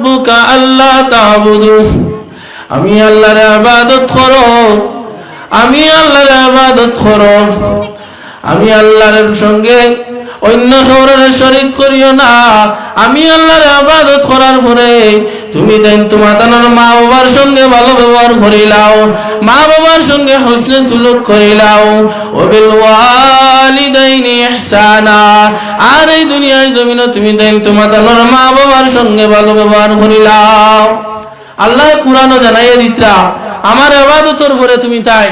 রব্বুকা আল্লাহ তাবুদু। আমি আল্লাহর ইবাদত করো। আমি আল্লাহর ইবাদত করো। আমি আল্লাহর সঙ্গে অন্য কাউরের শরীক করিও না। আমি আল্লাহর আবাদত করার পরে তুমি দেন তোমার তানোর মা বাবার সঙ্গে ভালো ব্যবহার করিলাও মা বাবার সঙ্গে হসনে সুলুক করিলাও ও বিল ওয়ালিদাইনি ইহসানা। আর এই দুনিয়ার জমিনে তুমি দেন তোমার তানোর মা বাবার সঙ্গে ভালো ব্যবহার করিলাও আল্লাহ কুরআনও জানাইয়া দিতরা, আমার আবাদতর পরে তুমি তাই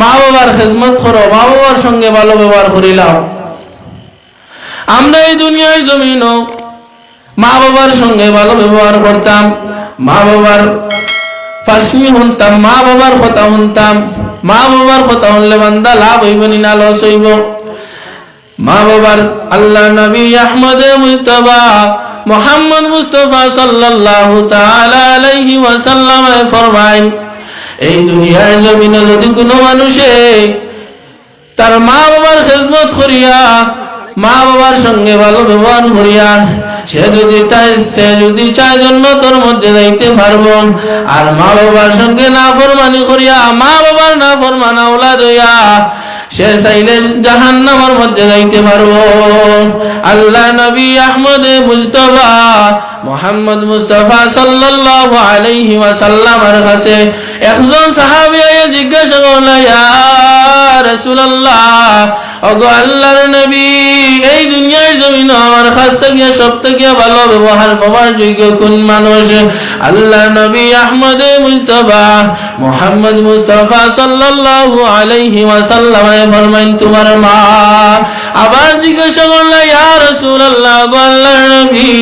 মা বাবার খেজমত করো, মা বাবার সঙ্গে ভালো ব্যবহার করিলাও আমরা এই দুনিয়ার জমিন মা বাবার সঙ্গে ভালো ব্যবহার করতাম, মা বাবার ফাসমি শুনতাম, মা বাবার কথা শুনতাম, মা বাবার কথা শুনলে বান্দা লাভ হইব নি না লস হইব। মা বাবার আল্লাহ নবী আহমদ মুস্তফা মোহাম্মদ মুস্তফা সাল্লাল্লাহু তাআলা আলাইহি ওয়াসাল্লাম ফরমায় এই দুনিয়ার জমিনে যদি কোনো মানুষে তার মা বাবার খেজমত করিয়া মা বাবার সঙ্গে ভালো ব্যবহার করিয়া সে যদি তাই সে যদি চায় জন্য তোর মধ্যে যাইতে পারব। আর মা বাবার সঙ্গে না ফরমানি করিয়া মা বাবার না ফরমানা ওলাদ হইয়া, সে চাইলে জাহান নামার মধ্যে যাইতে পারব। আল্লাহ নবী আহমদ মুস্তফা মোহাম্মদ মুস্তফা সাল্লাল্লাহু আলাইহি ওয়াসাল্লামের কাছে একজন সাহাবী আইয়া জিজ্ঞাসা করল, ইয়া রাসূলুল্লাহ, ওগো আল্লাহর নবী এই দুনিয়ার জমিন আমার কাছ থেকে, সব থেকে ভালো ব্যবহার পাওয়ার যোগ্য কোন মানুষ? আল্লাহ নবী আহমদ মুস্তফা মোহাম্মদ মুস্তফা সাল্লাল্লাহু আলাইহি ওয়াসাল্লাম ফরমাইন, তোমার মা আবার জিজ্ঞাসা করল, ইয়া রাসূলুল্লাহ নবী,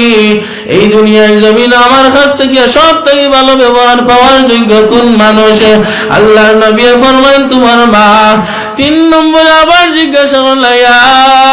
এই দুনিয়ার জমিন আমার কাছ থেকে সব থেকে ভালো ব্যবহার পাওয়ার যোগ্য কোন মানুষ? নবী তোমার মা। তিন নম্বরে আবার জিজ্ঞাসা করল, ইয়া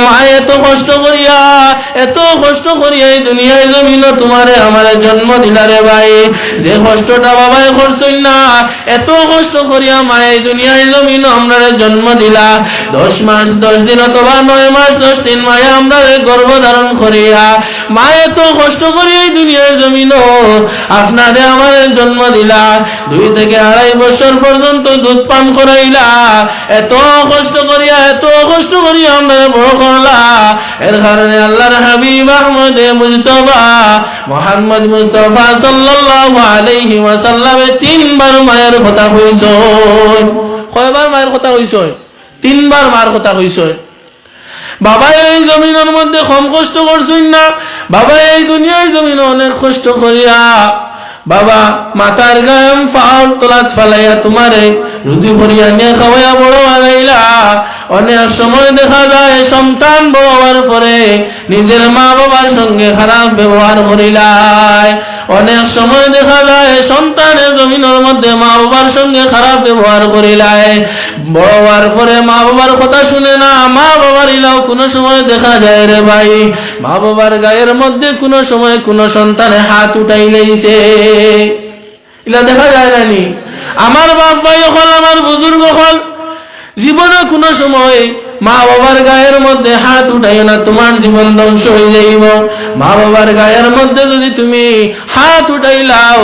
মায়ে এত কষ্ট করিয়া করিয়া তোমারে জন্ম ভাই। যে কষ্টটা না, এত কষ্ট করিয়া মায়ে দুনিয়ার জমিন আমরা জন্ম দিলা। দশ মাস, দশ দিন অথবা নয় মাস, দশ দিন মায়ে আমরা গর্ভ ধারণ করিয়া মা এত কষ্ট করি এই দুনিয়ার জমিন আপনারে আমার জন্ম দিলা। দুই থেকে আড়াই বছর পর্যন্ত দুধ পান করাইলা। এত কষ্ট করিয়া, এত কষ্ট করিয়া আমরা বড় করলা। এর কারণে আল্লাহর হাবিব আহমদ মুজতবা মোহাম্মদ মুস্তফা সাল্লাল্লাহু আলাইহি ওয়াসাল্লামে তিনবার মায়ের কথা কইছ কয়বার মায়ের কথা কইছ তিনবার মায়ের কথা কইছ বাবা এই জমিনের মধ্যে কম কষ্ট করছুন না। বাবা এই দুনিয়ার জমিনে অনেক কষ্ট করিয়া বাবা মাতার গায়ম ফাউল তোলাত ফালাইয়া তোমারে রুজি করিয়া নিয়ে খাওয়াইয়া বড় বানাইলা অনেক সময় দেখা যায় সন্তান হওয়ার পরে নিজের মা বাবার সঙ্গে খারাপ ব্যবহার করিলাই অনেক সময় দেখা যায় সন্তানের জমিনের মধ্যে মা বাবার সঙ্গে খারাপ ব্যবহার করিলাই বড় পরে মা বাবার কথা শুনে না মা বাবার ইলাও কোনো সময় দেখা যায় রে ভাই। মা বাবার গায়ের মধ্যে কোনো সময় কোনো সন্তানে হাত উঠাই লইছে ইলা দেখা যায় নানি আমার বাপ ভাই হল, আমার বুজুর্গ হল। জীবনে কোনো সময় মা বাবার গায়ের মধ্যে হাত উঠাইও না, তোমার জীবন ধ্বংস হয়ে যাইব। মা বাবার গায়ের মধ্যে যদি তুমি হাত উঠাইলাও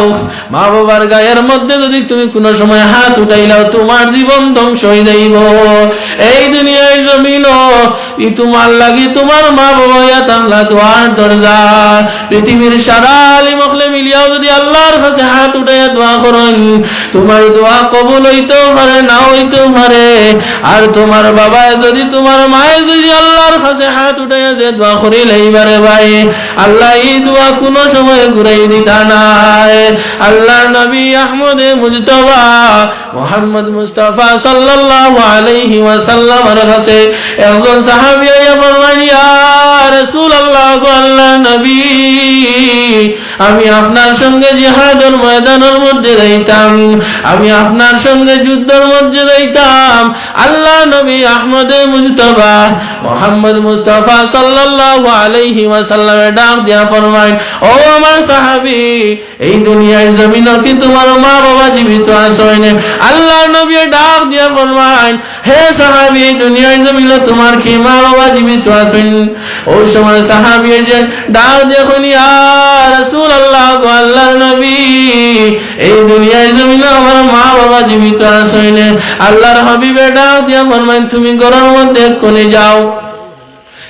মা বাবার গায়ের মধ্যে যদি তুমি কোনো সময় হাত উঠাইলাও, তোমার জীবন ধ্বংস হয়ে যাইব। এই দুনিয়ার জমিন ই তোমার লাগি, তোমার মা বাবা আল্লাহ দোয়ার দরজা। পৃথিবীর সারা আলী মখলে মিলিয়াও যদি আল্লাহর কাছে হাত উঠাইয়া দোয়া করেন, তোমার দোয়া কবুল হইতেও পারে না হইতেও পারে। আর তোমার বাবায় যদি তোমার মায়ে যদি আল্লাহর কাছে হাত উঠাইয়া যে দোয়া করিল, এইবারে ভাই, আল্লাহ এই দোয়া কোনো সময় ঘুরাই দিতা নাই। আল্লাহ নবী আহমদে মুজতবা মোহাম্মদ মুস্তাফা সাল্লাল্লাহু আলাইহি ওয়াসাল্লামের কাছে একজন সাহাবী ইয়া রাসূলুল্লাহ আল্লাহ নবী আমি আপনার সঙ্গে জিহাদের ময়দানের মধ্যে যাইতাম আমি আপনার সঙ্গে যুদ্ধের মধ্যে যাইতাম আল্লাহ নবী আহমদে মুজতবা, মোহাম্মদ মুস্তাফা সাল্লাল্লাহু আলাইহি ওয়াসাল্লামে ডাক দিয়া ফরমাইন ও আমার সাহাবী, এই দুনিয়ার জমিনও কি তোমার মা বাবা জীবিত আসেন আল্লাহ নবী ডাক দিয়া ফরমাইন হে সাহাবী দুনিয়ার জমিনও তোমার কি মা বাবা জীবিত আছেন ওই সময় সাহাবী যে ডাক দেখুন ইয়া এই মা বাবা আল্লাহর হাবিবে ডাক দিয়া ফরমাইন তুমি ঘরের মধ্যে কোনে যাও।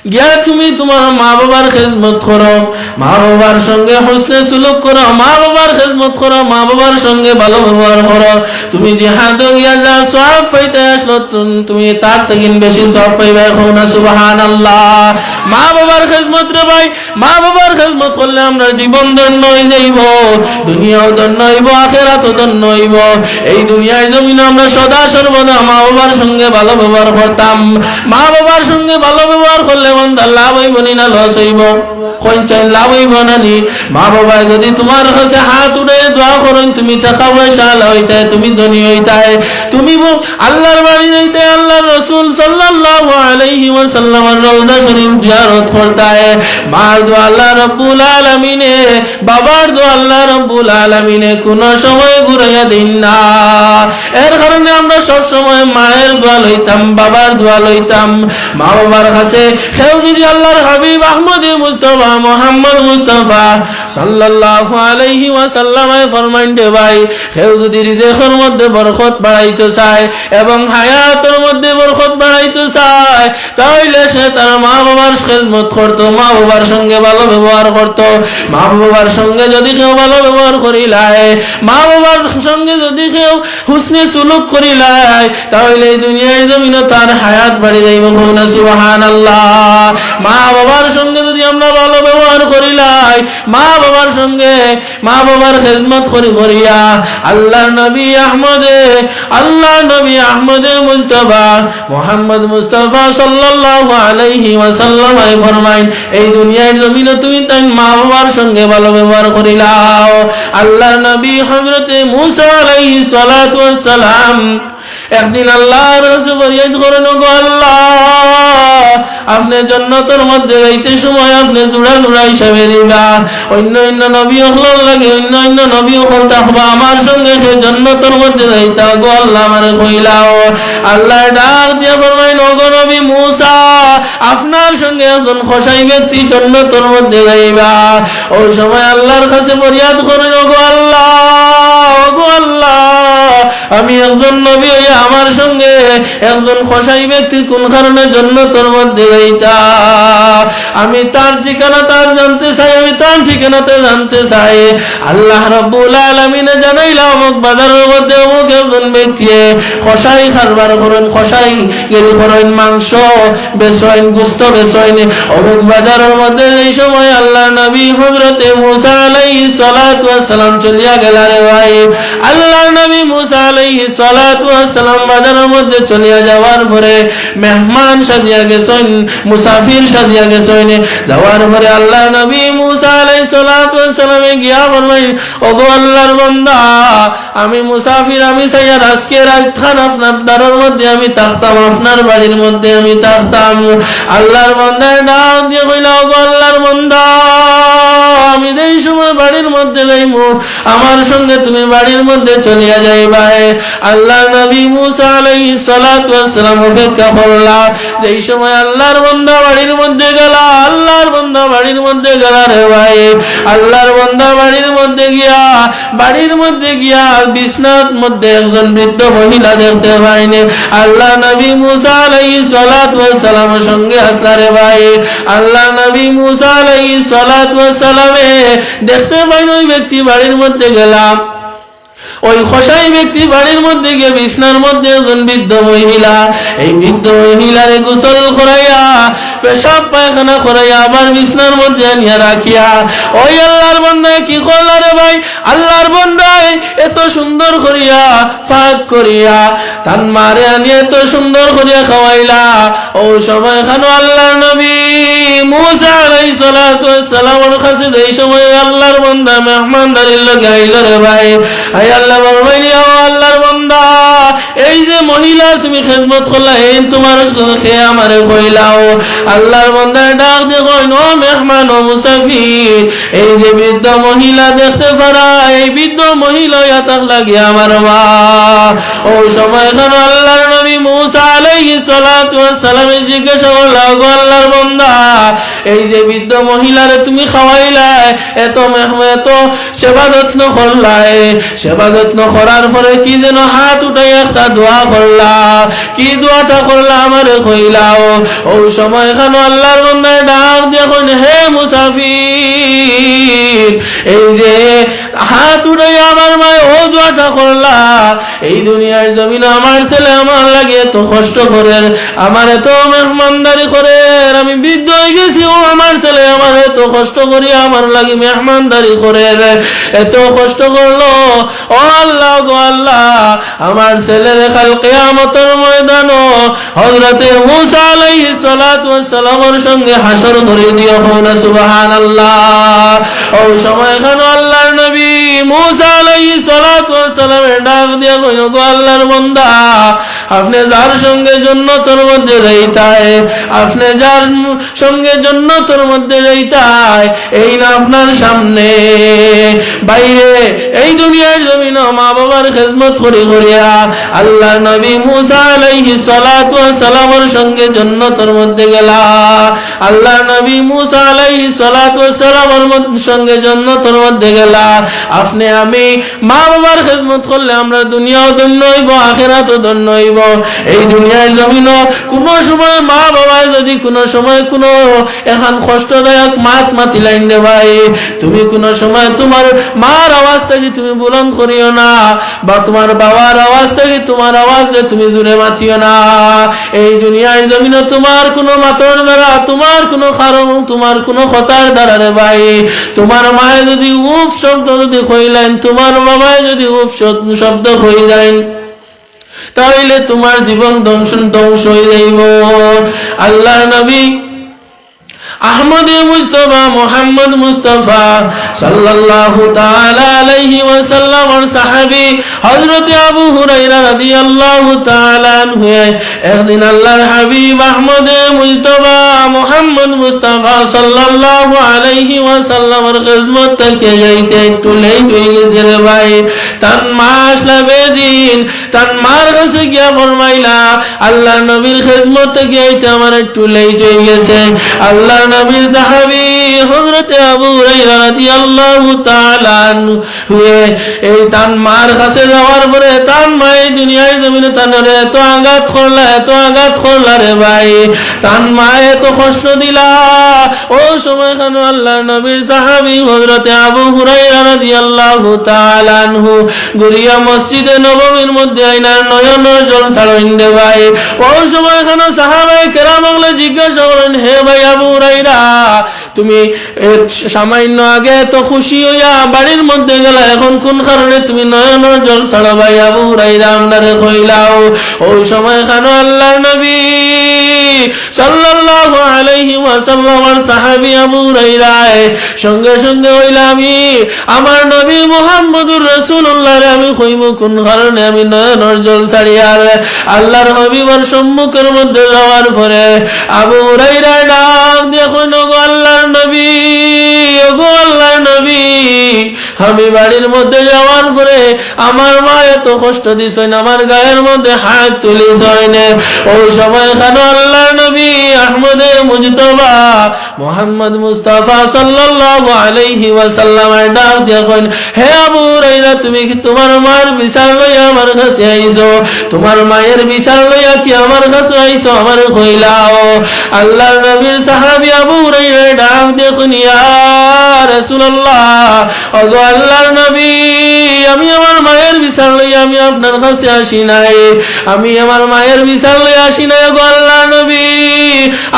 গিয়া তুমি তোমার মা বাবার খেজমত করো মা বাবার সঙ্গে হোসনে সুলুক করো মা বাবার খেজমত করো মা বাবার সঙ্গে ভালো ব্যবহার করো। তুমি জিহাদ গিয়া যা সব পাইতে আসলো, তুমি তার থেকে বেশি সব পাইবে এখন না সুবহান আল্লাহ মা বাবার খেজমত রে ভাই মা বাবার খেজমত করলে আমরা জীবন যাইব, দুনিয়াও হইব হইব। এই দুনিয়ায় জমিনে আমরা সদা সর্বদা মা বাবার সঙ্গে ভালো ব্যবহার করতাম। মা বাবার সঙ্গে ভালো ব্যবহার করলে মন্দা লাভ হইব না লস হইব। কঞ্চাই লাভ হইব না মা বাবা যদি তোমার কাছে হাত দোয়া তুমি টাকা পয়সা হইতে তুমি ধনী তুমি আল্লাহর বাড়ি আল্লাহর সাল্লাল্লাহু আলাইহি রওজা শরীফ জিয়ারত মার দোয়া আল্লাহ রব্বুল আলামিনে, বাবার দোয়া আল্লাহ রব্বুল আলামিনে, কোন সময় ঘুরাইয়া দিন না। এর কারণে আমরা সব সময় মায়ের দোয়া লইতাম, বাবার দোয়া লইতাম। মা বাবার কাছে, সেও যদি আল্লাহর হাবিব আহমদ মুস্তফা মোহাম্মদ মুস্তফা সাল্লাল্লাহু আলাইহি ওয়াসাল্লামে ফরমাইন ভাই সেও যদি রিজেকের মধ্যে বরকত বাড়াইতে চায় এবং হায়াতের মধ্যে বরকত বাড়াইতে চায় তাহলে সে তার মা বাবার খেদমত করতো মা বাবার সঙ্গে ভালো ব্যবহার করতো। মা বাবার সঙ্গে যদি কেউ ভালো ব্যবহার করিলায় মা বাবার সঙ্গে যদি কেউ হুসনে সুলুক করিলায় তাহলে এই দুনিয়ায় জমিনে তার হায়াত বাড়ি যাইব না সুবহান আল্লাহ মা বাবার সঙ্গে যদি আমরা ভালো ব্যবহার করিলাই মা বাবার সঙ্গে, মা বাবার খেজমত করি করিয়া, আল্লাহ নবী আহমদে, আল্লাহ নবী আহমদে মুস্তফা মোহাম্মদ মুস্তফা সাল্লাল্লাহু আলাইহি ওয়াসাল্লাম ফরমাইন, এই দুনিয়ার জমিনে তুমি তাই মা বাবার সঙ্গে ভালো ব্যবহার করিলাও আল্লাহ নবী হযরতে মুসা আলাইহিস সালাতু ওয়াস সালাম একদিন আল্লাহর কাছে ফরিয়াদ করেন গো আল্লাহ। আপনি জান্নাতের মধ্যে যাইতে সময় আপনি জোড়া জোড়া হিসাবে দিবা। অন্য অন্য নবী হল লাগে, অন্য অন্য নবী হল থাকবা। আমার সঙ্গে সে জান্নাতের মধ্যে যাইতা গো আল্লাহ আমারে কইলাও। আল্লাহ ডাক দিয়া ফরমাইন ওগো নবী মুসা, আপনার সঙ্গে একজন খসাই ব্যক্তি জান্নাতের মধ্যে যাইবা। ওই সময় আল্লাহর কাছে ফরিয়াদ ওগো আল্লাহ আল্লাহ। আমি একজন নবী হইয়া আমার সঙ্গে একজন খসাই ব্যক্তি, কোন কারণে জন্য তোর মধ্যে যাইতা আমি তার ঠিকানা তার জানতে চাই, আমি তার ঠিকানাতে জানতে চাই। আল্লাহ রব্বুল আলামিনে জানাইলা, অমুক বাজারের মধ্যে অমুক একজন ব্যক্তি, খসাই খারবার করেন, খসাই গেল করেন মাংস বেসইন গুস্ত বেসইন অমুক বাজারের মধ্যে এই সময় আল্লাহ নবী হজরতে মুসা ওয়াস সালাম চলিয়া গেলা রে ভাই। আমি মুসাফির, আমি আজকে রাত আপনার দ্বারের মধ্যে আমি থাকতাম, আপনার বাড়ির মধ্যে আমি থাকতাম। আল্লাহর বান্দায় নাম দিয়ে কইলা, ওগো আল্লাহর বান্দা, আমি যেই সময় বাড়ির মধ্যে যাইমু আমার সঙ্গে তুমি বাড়ির মধ্যে চলিয়া যাইবা আল্লাহ নবী মুসা আলাইহিস সালাতু ওয়াস সালাম অপেক্ষা করলা। যেই সময় আল্লাহর বান্দা বাড়ির মধ্যে গেলা, আল্লাহর বান্দা বাড়ির মধ্যে গেলা রে ভাই। আল্লাহর বান্দা বাড়ির মধ্যে গিয়া, বাড়ির মধ্যে গিয়া বিছনার মধ্যে একজন বৃদ্ধ মহিলা দেখতে পাইনি। আল্লাহ নবী মুসা আলাইহিস সালাতু ওয়াস সালামের সঙ্গে আসলা রে ভাই। আল্লাহ নবী মুসা আলাইহিস সালাতু ওয়াস সালামে দেখতে পাইনি ওই ব্যক্তি বাড়ির মধ্যে গেলাম। ওই খসাই ব্যক্তি বাড়ির মধ্যে গিয়ে বিছনার মধ্যে একজন বৃদ্ধ মহিলা, এই বৃদ্ধ মহিলারে গোসল করাইয়া পেশাব, পায়খানা করাইয়া আবার বিছনার মধ্যে আনিয়া রাখিয়া। ওই আল্লাহর বন্দায় কি করলা রে ভাই? আল্লাহর বন্দায় এত সুন্দর করিয়া পাক করিয়া, তান মারে আনিয়া এত সুন্দর করিয়া খাওয়াইলা। ও সময় খানো আল্লাহর নবী মুসা ওয়াস সালামের কাছে এই সময় আল্লাহর বান্দা মেহমানদারির লগে আইল রে ভাই। আই আল্লাহ আল্লাহর বান্দা এই যে মহিলা তুমি খেজমত করলা, এই তোমার খেয়ে আমারে কইলাও আল্লাহর বন্দায় ডাক দিয়ে কইন ও মেহমান ও মুসাফির। এই যে বৃদ্ধ মহিলা দেখতে পারা, এই বৃদ্ধ মহিলা ইয়া তাক লাগিয়া আমার মা। ওই সময় আল্লাহর নবী মুসা আলাইহিস সালাতু ওয়াসালামে জিজ্ঞাসা করলা আল্লাহর বান্দা, এই যে বৃদ্ধ মহিলারে তুমি খাওয়াইলাই এত মেহম সেবা যত্ন করলাই। সেবা যত্ন করার পরে কি যেন হাত উঠাই একটা দোয়া করলা। কি দোয়াটা করলা আমারে কইলাও। ওই সময় কেন আল্লাহর বান্দায় ডাক কইন হে মুসাফির, এই যে আমার এই দুনিয়ার জমিন আমার ছেলে আমার লাগে এত কষ্ট করে আমার এত মেহমানদারি করে আমি বৃদ্ধ হয়ে গেছি, ও আমার ছেলে আমার এত কষ্ট করি আমার লাগে মেহমানদারি করে এত কষ্ট করল। ও আল্লাহ গো আল্লাহ, আমার ছেলের কাল কেয়ামতের ময়দান হজরতে মুসা আলাইহিস সালাতু সঙ্গে হাসর দিও সুবহানাল্লাহ। সময় আল্লাহর নবী মুসা আলাইহিস সালাতু সালামের ডাক দিয়া কইল, গো আল্লাহর বান্দা আপনি যার সঙ্গে জন্নতর মধ্যে যাইতায়, আপনি যার সঙ্গে জন্নতর মধ্যে যাইতায়, এই না আপনার সামনে। বাইরে এই দুনিয়ার জমিন মা বাবার খেজমত করে করিয়া আল্লাহ নবী মুসা আলাইহি সালাতু ওয়াস সালামের সঙ্গে জন্নতর মধ্যে গেলা। আল্লাহ নবী মুসা আলাইহি সালাতু ওয়াস সালামের সঙ্গে জন্নতর মধ্যে গেলা। আপনি আমি মা বাবার খেজমত করলে আমরা দুনিয়াও ধন্য হইব, আখেরাতও ধন্য হইব। এই দুনিয়ার জমিন কোন সময় মা বাবার যদি কোন সময় কোন এখন কষ্টদায়ক মাত মাতি লাইন দে ভাই, তুমি কোন সময় তোমার মার আওয়াজ থেকে তুমি বুলন্দ করিও না বা তোমার বাবার আওয়াজ থেকে তোমার আওয়াজ রে তুমি দূরে মাতিও না। এই দুনিয়ার জমিন তোমার কোনো মাতর দ্বারা, তোমার কোনো কারণ, তোমার কোনো কথার দ্বারা রে ভাই। তোমার মায়ে যদি উফ শব্দ যদি কইলেন, তোমার বাবায় যদি উফ শব্দ- কই যায় তাহলে তোমার জীবন ধ্বংস ধ্বংস হয়ে যাইব। আল্লাহ নবী আহমদ মুস্তফা, মোহাম্মদ মুস্তফা সাল্লাল্লাহু তাআলা আলাইহি ওয়াসাল্লাম আর সাহাবী হযরত আবু হুরায়রা রাদিয়াল্লাহু তাআলা আনহু একদিন আল্লাহর হাবিব আহমদ মুস্তফা, মোহাম্মদ মুস্তফা সাল্লাল্লাহু আলাইহি ওয়াসাল্লামের খিদমত থেকে যাইতে একটু লেট হয়ে গেছে রে ভাই। তান মাস লাবে দিন তান মার কাছে গিয়া ফরমাইলা আল্লাহ নবীর খিদমত থেকে যাইতে আমার একটু লেট হয়ে গেছে। আল্লাহ নবীর সাহাবী হযরত আবু রাদিয়াল্লাহু তাআলা আনহু এই তান মার কাছে যাওয়ার পরে তান মা এই দুনিয়ার জমিনে তানরে এত আঘাত করলা, এত আঘাত করলা রে ভাই। তান মা এত কষ্ট দিলা। ও সময় কেন আল্লাহ নবীর সাহাবী হযরত আবু হুরায়রা রাদিয়াল্লাহু তাআলা আনহু গুরিয়া মসজিদে নববীর মধ্যে আইনার নয়ন জল ছাড়ইন দে ভাই। ও সময় কেন সাহাবায়ে কেরাম জিজ্ঞাসা করেন, হে ভাই আবু হুরায়রা তুমি সামান্য আগে তো খুশি হইয়া বাড়ির মধ্যে গেলা, এখন কোন কারণে তুমি নয়ন জল ছাড়া কইলাও? ওই সময় কেন আল্লাহর নবী সাল্লাল্লাহু আলাইহি সাহাবী আবু সঙ্গে সঙ্গে হইলা আমি, আমার নবী মুহাম্মদুর রাসূলুল্লাহর, আমি কইব কোন কারণে আমি নয়ন জল ছাড়িয়া আর আল্লাহর হাবিবের সম্মুখের মধ্যে যাওয়ার পরে আবু হুরায়রা দিয়ে কইল গো আল্লাহর নবী গো আল্লাহর নবী। আমি বাড়ির মধ্যে যাওয়ার পরে আমার মা এত কষ্ট দিছেন, আমার গায়ের মধ্যে হাত তুলিছেন। ওই সময় কেন আল্লাহর নবী আহমদে মুজতবা মোহাম্মদ মুস্তাফা সাল্লাল্লাহু আলাইহি ডাক হে আবু হুরায়রা, তুমি কি তোমার মায়ের বিচার লইয়া আমার কাছে আইছো? তোমার মায়ের বিচার লইয়া কি আমার কাছে আইছো? আমার কইলাও আল্লাহর নবীর সাহাবী আবু হুরাইরা ডাক দেখুন ইয়া রাসূলুল্লাহ আল্লাহর নবী আমি আমার মায়ের বিচার লই আমি আপনার কাছে আসি নাই। আমি আমার মায়ের বিচার লই আসি নাই ওগো আল্লাহর নবী।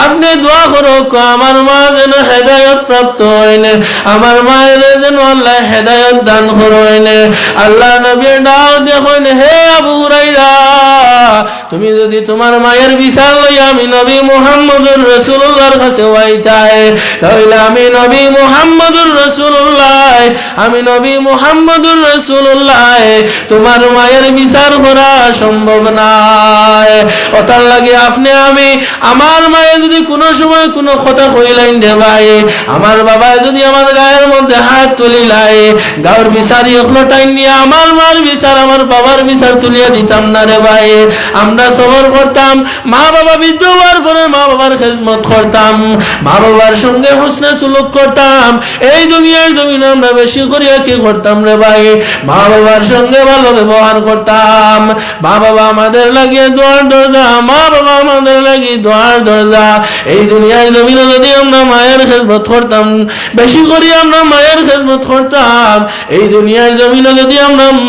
আপনি দোয়া করো গো, আমার মা যেন হেদায়ত প্রাপ্ত হইনে আমার মায়ের যেন আল্লাহ হেদায়ত দান করইনে আল্লাহ নবীর ডাক দেখুন হে আবু হুরাইরা তুমি যদি তোমার মায়ের বিচার লই আমি নবী মুহাম্মদুর রাসূলুল্লাহর কাছে ওয়াইতায় তাহলে আমি নবী মুহাম্মদুর রাসূলুল্লাহ আমি নবী মুহাম্মদুর রাসূলুল্লাহ, তোমার মায়ের বিচার করা সম্ভব নয়। লাগে আপনি, আমি, আমার যদি কোনো সময় কোনো কথা কইলাইন দে ভাই, আমার বাবা যদি আমার গায়ের মধ্যে হাত নিয়ে আমার মার বিচার, আমার বাবার বিচার তুলিয়া দিতাম না রে ভাই। আমরা সবর করতাম মা বাবা বৃদ্ধ হওয়ার পরে মা বাবার খেজমত করতাম মা বাবার সঙ্গে হোসনে সুলুক করতাম। এই দুনিয়ার জমিনে আমরা বেশি করিয়া কি করতাম রে ভাই? মা বাবার সঙ্গে ভালো ব্যবহার করতাম। মা বাবা আমাদের লাগিয়ে দোয়ার দরজা মা বাবা আমাদের লাগিয়ে দোয়ার দরজা। এই দুনিয়ার জমিনে যদি আমরা মায়ের খেজমত করতাম বেশি করে আমরা মায়ের খেজমত করতাম। এই দুনিয়ার জমিনে যদি আমরা উম,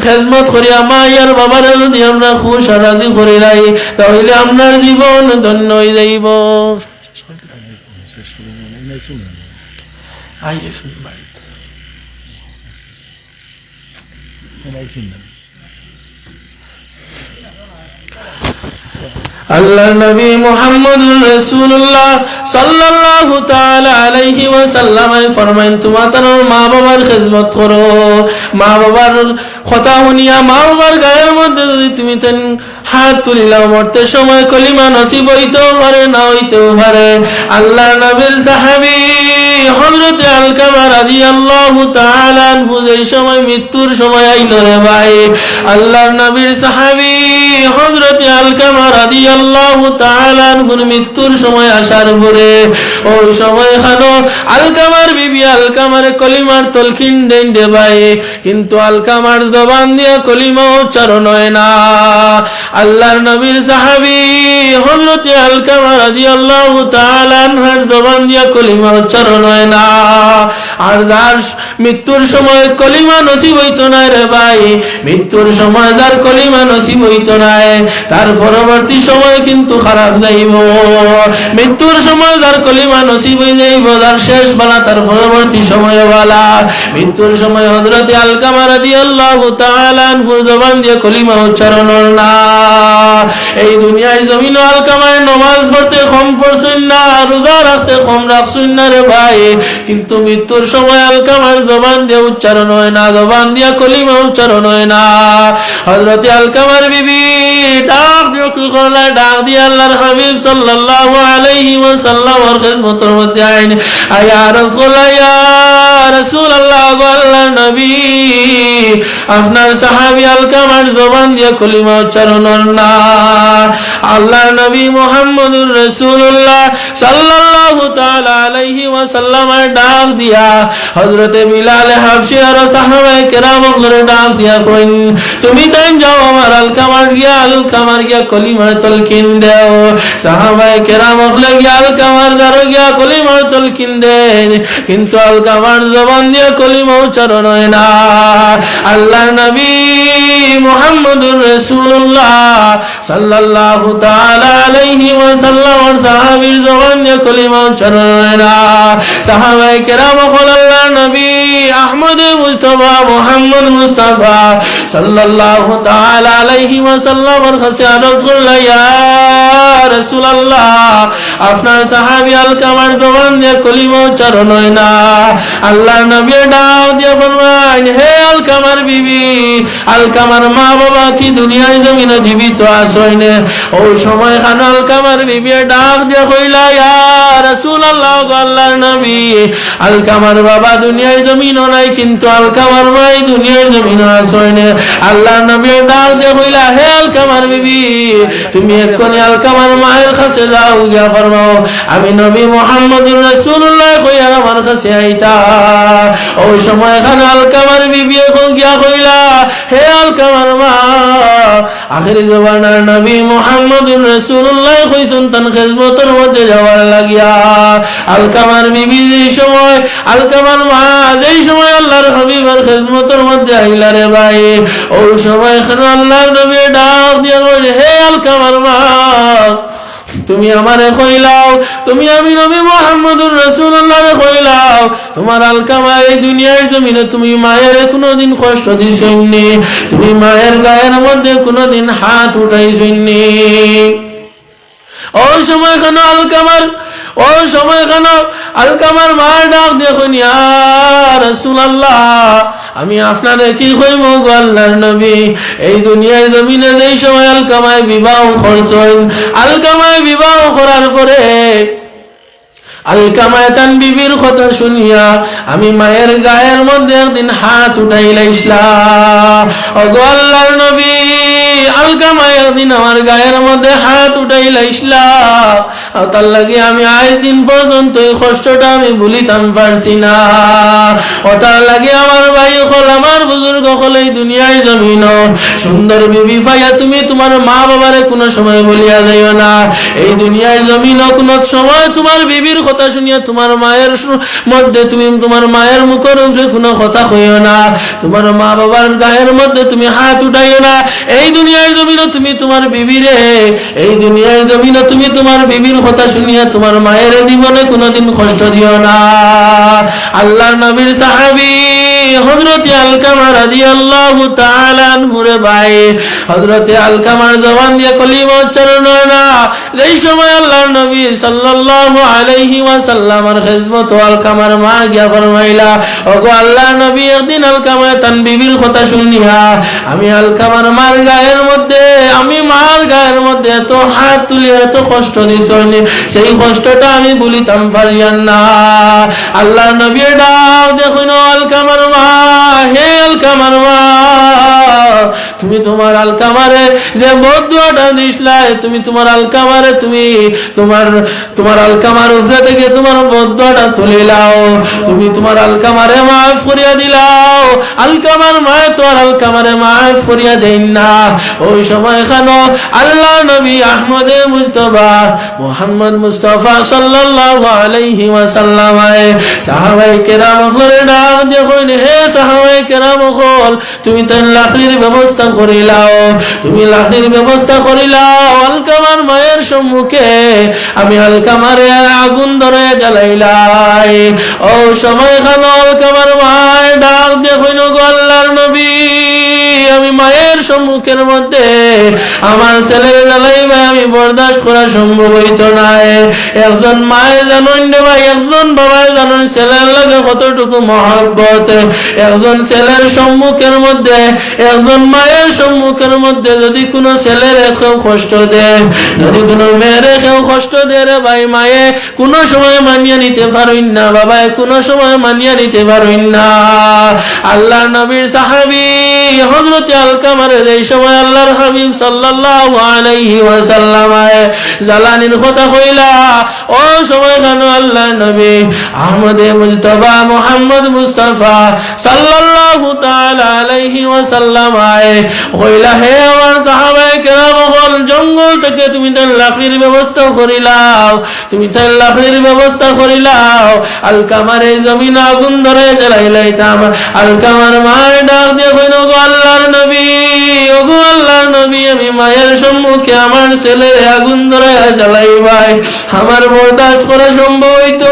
খেজমত করিয়া মায়ের বাবারে যদি আমরা খুশ রাজি করি নাই তাহলে আপনার জীবন ধন্য হয়ে যাইব আইয়ে Amazing. আল্লাহ নবী মুহাম্মদুর রাসূলুল্লাহ সাল্লাল্লাহু তাআলা আলাইহি ওয়াসাল্লাম ফরমাইন, তোমরা তোমার মা বাবার খিদমত করো। মা বাবার কথা শুনিয়া মা বাবার গায়ের মধ্যে যদি তুমি তেন হাত তুলিলাও, মরতে সময় কলিমা নসিব হইতেও পারে, না হইতেও পারে। আল্লাহ নবীর সাহাবী হযরতে আলকামা রাদিয়াল্লাহু তাআলা যেই সময় মৃত্যুর সময় আইল রে ভাই, আল্লাহর নবীর সাহাবী হযরতে আলকামা রাদিয়াল্লাহু তাআলা আনহুর মৃত্যুর সময় আসার পরে ওই সময় খানো আলকামার বিবি, আলকামার কলিমার তলকিন দেন দে কিন্তু আলকামার জবান দিয়ে কলিমা উচ্চারণ হয় না। আল্লাহর নবীর সাহাবী হযরতে আলকামা রাদিয়াল্লাহু তাআলা আনহার জবান দিয়ে কলিমা উচ্চারণ হয় না। আর যার মৃত্যুর সময় কলিমা নসিব হইতো না রে ভাই, মৃত্যুর সময় যার কলিমা নসিব হইতো না তার পরবর্তী সময় কিন্তু খারাপ যাইব। মৃত্যুর সময় যার কলিমা নসিব হয়ে যাইব, যার শেষ বেলা তার পরবর্তী সময় বেলা। মৃত্যুর সময় হযরতে আলকামা রাদিয়াল্লাহু তাআলা আনহু জবান দিয়ে কলিমা উচ্চারণ না। এই দুনিয়ায় জমিন আলকামায় নমাজ পড়তে কম পড়ছেন না, রোজা রাখতে কম রাখছেন না রে ভাই, কিন্তু মৃত্যুর সময় আলকামার জবান দিয়ে উচ্চারণ হয় না, জবান দিয়া কলিমা উচ্চারণ হয় না। হযরতে আলকামার বিবি ডাক দিয়ে ডাক দিয়ে আল্লাহর হাবিব সাল্লাল্লাহু আলাইহি ওয়াসাল্লামের খিদমতের মধ্যে আইন, আয়া রাসূলুল্লাহ ইয়া রাসূলুল্লাহ, গো আল্লাহর নবী, আপনার সাহাবী আলকামার জবান দিয়ে কলিমা উচ্চারণ না। আল্লাহ নবী মুহাম্মদুর রাসূলুল্লাহ সাল্লাল্লাহু তাআলা আলাইহি ওয়াসাল্লামের ডাক দিয়া হযরতে বিলাল হাফসিয়ার আর সাহাবায়ে কেরাম ডাক দিয়া কইন, তুমি তাই যাও আমার আলকামার গিয়া আলকামার গিয়া কলিমার তলকিন দেও। সাহাবায়ে কেরাম ওগুলো গিয়া আলকামার দারো গিয়া কলিমার তলকিন দেন। কিন্তু আলকামার জবান দিয়া কলিমা উচ্চারণ হয় না। আল্লাহ নবী মুহাম্মদুর রাসূলুল্লাহ সাল্লাল্লাহু তাআলা আলাইহি ওয়াসাল্লাম সাহাবীর জবান দিয়ে কলিমা উচ্চারণ সাহাবায়ে কেরাম আল্লাহ নবী আহমদ মুস্তাফা মুহাম্মদ মুস্তাফা সাল্লাল্লাহু তাআলা আলাইহি ওয়াসাল্লাম আর কাছে আরজ করলা ইয়া আপনার উচ্চারণ হয় না। আল্লাহ নবী দিয়ে ফরমান হে বিবি মা বাবা কি দুনিয়ার জমিনে জীবিত ওই সময় খান বিবি ডাক দিয়ে কইলা, ইয়া আল্লাহর নবী বাবা জমিন নাই, কিন্তু আলকামার মাই দুনিয়ার জমিন আসইনে আল্লাহর নবী ডাক দিয়ে কইলা, হে আলকামার বিবি, তুমি এক্ষুনি আলকামার তোমার মায়ের কাছে যাও, গিয়া ফরমাও। আমি নবী মোহাম্মদুর রাসূলুল্লাহ কইয়া আমার কাছে আইতা ওই সময় এখানে আলকামার বিবি এখন গিয়া কইলা, হে আলকামার মা, আখেরি জবানার নবী মোহাম্মদুর রাসূলুল্লাহ কইছেন তান খেজমতের মধ্যে যাওয়ার লাগিয়া? আলকামার বিবি যেই সময়, আলকামার মা যেই সময় আল্লাহর হাবিবার খেজমতের মধ্যে আইলা রে ভাই, ওই সময় এখানে আল্লাহর নবী ডাক দিয়া কইলে, হে আলকামার মা তুমি আমারে কইলাও তুমি আমি নবী মোহাম্মদুর রাসূলুল্লাহর কইলাও তোমার আলকামা এই দুনিয়ার জমিনে তুমি মায়ের কোনোদিন কষ্ট দিছইনি তুমি মায়ের গায়ের মধ্যে কোনোদিন হাত উঠাইছইনি ওই সময় কেন আলকামার ওই সময় কেন আলকামার মার ডাক দেখুন রাসূলুল্লাহ, আমি আপনারে কি কইব গো আল্লাহর নবী? এই দুনিয়ার জমিনে যেই সময় আলকামায় বিবাহ করছেন আলকামায় বিবাহ করার পরে আমি মায়ের গায়ের মধ্যে একদিন হাত অগো আল্লাহর নবী আলকামায় একদিন আমার গায়ের মধ্যে হাত উঠাইলাইছিলাম আর তার লাগে আমি আজ দিন পর্যন্ত এই কষ্টটা আমি ভুলিতাম পারছি না। ও তার লাগে আমার ভাই হল আমার বুজুর্গ হল এই জমিন। সুন্দর বিবি পাইয়া তুমি তোমার মা বাবারে কোনো সময় বলিয়া যাইও না। এই দুনিয়ার জমিন কোনো সময় তোমার বিবির কথা শুনিয়া তোমার মায়ের মধ্যে তুমি তোমার মায়ের মুখের উপরে কোনো কথা কইও না। তোমার মা বাবার গায়ের মধ্যে তুমি হাত উঠাইও না। এই দুনিয়ার জমিনও তুমি তোমার বিবিরে, এই দুনিয়ার জমিনও তুমি তোমার বিবির কথা শুনিয়া তোমার মায়ের জীবনে কোনোদিন কষ্ট দিও না। আল্লাহ নবীর সাহাবি হযরতে আলকামা আল্লাহ তাআলা আনহুরে ভাই হযরতে আলকামার জবান দিয়ে কলিমা উচ্চারণ না। যেই সময় আল্লাহর নবী সাল্লাল্লাহু আলাইহি ওয়াসাল্লামের খিদমত আলকামার মা গিয়া ফরমাইলা, ওগো আল্লাহর নবী, একদিন আলকামায় তান বিবির কথা শুনিয়া, আমি আলকামার মার গায়ের মধ্যে, আমি মার গায়ের মধ্যে এত হাত তুলে এত কষ্ট দিছনি সেই কষ্টটা আমি বলিতাম পারিয়ান না। আল্লাহ নবী ডাক দেখুন আলকামার মা, হে আলকামার মা, তুমি তোমার আলকামারে যে বদুয়াটা দিসলাই, তুমি তোমার আলকামারে তুমি তোমার তোমার আলকামার উপরে থেকে তোমার বদুয়াটা তুলে লাও তুমি তোমার আলকামারে মাফ করিয়া দিলাও। আলকামার মায় তোমার আলকামারে মাফ করিয়া দেন না। ওই সময় কেন আল্লাহ নবী আহমদে মুস্তফা মোহাম্মদ মুস্তফা সাল্লাল্লাহু আলাইহি ওয়াসাল্লাম সাহাবায়ে কেরাম হলে নাম দেখুন, হে সাহাবায়ে কেরাম হল, তুমি তাই লাকড়ির ব্যবস্থা করিলাও তুমি লাকড়ির ব্যবস্থা করিলাও আলকামার মায়ের সম্মুখে আমি আলকামারে আগুন ধরে জ্বালাইলাই। ও সময় খান আলকামার মায় ডাক দেখুন গো নবী। আমি মায়ের সম্মুখের মধ্যে। আমার ছেলে জ্বালাইবে আমি বরদাস্ত করা সম্ভব হইতো না একজন মায়ে জানুন ভাই, একজন বাবায় জানুন। ছেলের লাগে কতটুকু মহব্বত? একজন ছেলের সম্মুখের মধ্যে, একজন মায়ের সম্মুখের মধ্যে যদি কোনো ছেলের কেউ কষ্ট দেয় যদি কোনো মেয়ের কেউ কষ্ট দেয় রে ভাই, মায়ে কোনো সময় মানিয়ে নিতে পারুন না বাবায় কোনো সময় মানিয়ে নিতে পারুন না। আল্লাহ নবীর সাহাবী জঙ্গল থেকে তুমি তার লাকড়ির ব্যবস্থা করিলাও, তুমি তার লাকড়ির ব্যবস্থা করিলাও। আলকামার জমিন আগুন ধরে জ্বালাইলাইতাম। আলকামার মায়ের ডাক দিয়ে আল্লাহর নবী, ওগো আল্লাহর নবী, আমি মায়ের সম্মুখে আমার ছেলে আগুন জ্বালাই ভাই। আমার বরদাস্ত করা সম্ভব হইতো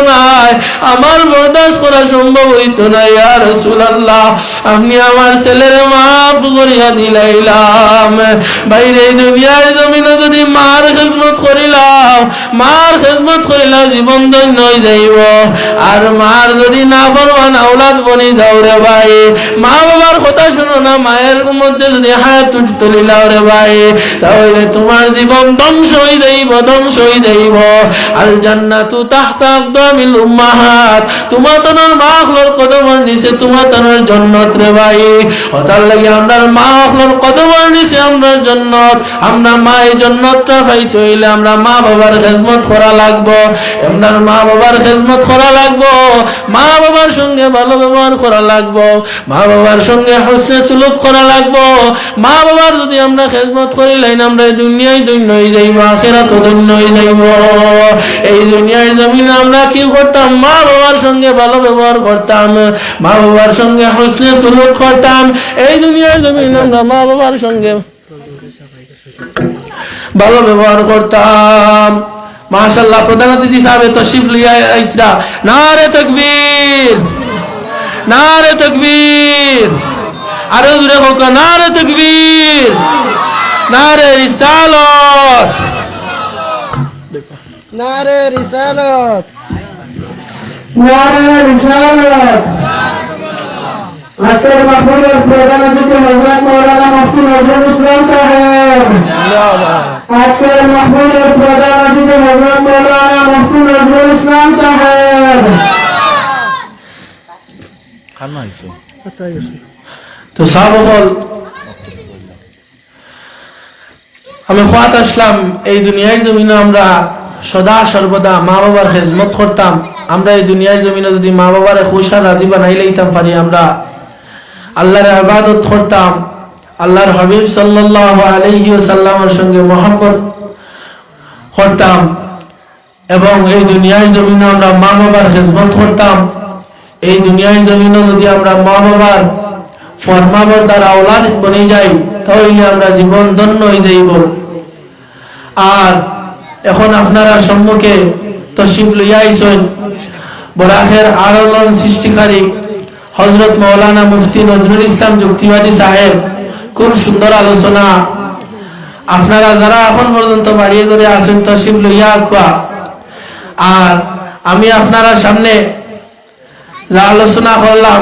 আমার বরদাস্ত করা সম্ভব হইতো আপনি আমার ছেলের মাফ করিয়া দিলাইলাম। বাইরে দুনিয়ার জমিনে যদি মার খিদমত করিলাম, মার খেদমত করিলা জীবন ধন্য যাইব। আর মার যদি না ফরমান আওলাদ বনি যাও রে ভাই মা বাবার কথা শুনো না মায়ের মধ্যে যদি হাত তুলিলাও রে ভাই, তাহলে তোমার জীবন ধ্বংস হয়ে যাইব, ধ্বংস হয়ে যাইব। আল জান্নাতু উম্মাহাত। তোমার মা হলোর কদমের নিচে তোমার তনর রে ভাই। মা হলোর কদমের নিচে আমরা জান্নাত। আমরা পাইতে হইলে আমরা মা বাবার করা লাগবো। মা বাবার করা লাগবো। মা বাবার সঙ্গে ভালো ব্যবহার করা লাগবো। মা বাবার সঙ্গে হোসনে সুলুক করা লাগবো। মা বাবার যদি আমরা খেজমত করি, লাইন আমরা এই দুনিয়ায় দৈন্য হয়ে যাইব আখেরাত দৈন্য হয়ে যাইব। এই দুনিয়ার জমিনে আমরা কি করতাম? মা বাবার সঙ্গে ভালো ব্যবহার করতাম, মা বাবার সঙ্গে হোসনে সুলুক করতাম। এই দুনিয়ার জমিনে আমরা মা বাবার সঙ্গে ভালো ব্যবহার করতাম। মাশাল্লাহ প্রধান অতিথি সাহেব তশরিফ লিয়া আইতরা। নারে তকবীর নারে তকবীর। আরও জুড়ে হোক নারে তকবীর নারে রিসালত। নারে রিসালত। নারে রিসালত। আজকের মাহফিলের প্রধান অতিথি হযরত মাওলানা মুফতি নজরুল ইসলাম সাহেব। আজকের মাহফিলের প্রধান অতিথি হযরত মাওলানা মুফতি নজরুল ইসলাম সাহেব। তো সাবকল আমি খোয়াত আসলাম, এই দুনিয়ার জমিনে আমরা সদা সর্বদা মা বাবার খেজমত করতাম। আমরা এই দুনিয়ার জমিনে যদি মা বাবার খুশার রাজি বানাই লইতাম, পারি আমরা আল্লাহর আবাদত করতাম, আল্লাহর হাবিব সাল্লাল্লাহু আলাইহি ওয়াসাল্লামের সঙ্গে মহব্বত করতাম এবং এই দুনিয়ার জমিনে আমরা মা বাবার খেজমত করতাম। এই দুনিয়ার জমিনে যদি আমরা মা বাবার ফরমাবর দ্বারা আওলাদ বনে যাই তাহলে আমরা জীবন ধন্য হয়ে যাইব। আর এখন আপনারা সম্মুখে তশিফ লইয়া আইসেন। বরাহের আলোড়ন সৃষ্টিকারী হজরত মৌলানা মুফতি নজরুল ইসলাম যুক্তিবাদী সাহেব, খুব সুন্দর আলোচনা। আপনারা যারা এখন পর্যন্ত বাড়িয়ে করে আসেন তশিফ লইয়া আকুয়া। আর আমি আপনারা সামনে যা আলোচনা করলাম